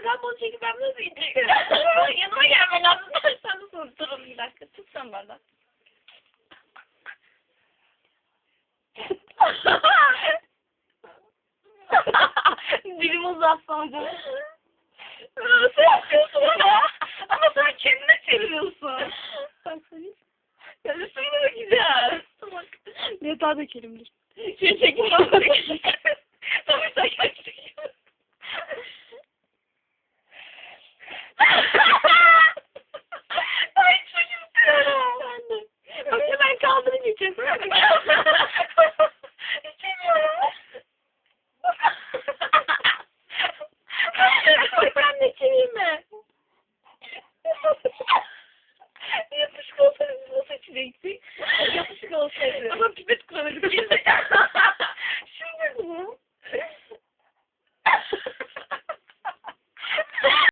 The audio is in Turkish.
Bakalım onu çekip ben nasıl gideceğim? Yanıma gelmen lazım. Sen nasıl unuturum bir dakika. Tut sen bana. Dilim uzatmadı. Nasıl yapıyorsun ama? Ama sen kendine çeviriyorsun. Ben söyleyeyim. Ya üstüne mi gideceğiz? Bak. Ne daha dökelim dur. Şey çekim Tamam sen kaçtık. Ay çok istiyorum. Ben de. Yoksa ben kaldırıp içeceğim. İçemiyorum. ben de içeyim mi? Yapışık olsaydı biz nasıl içecektik? Yapışık olsaydı. Ama pipet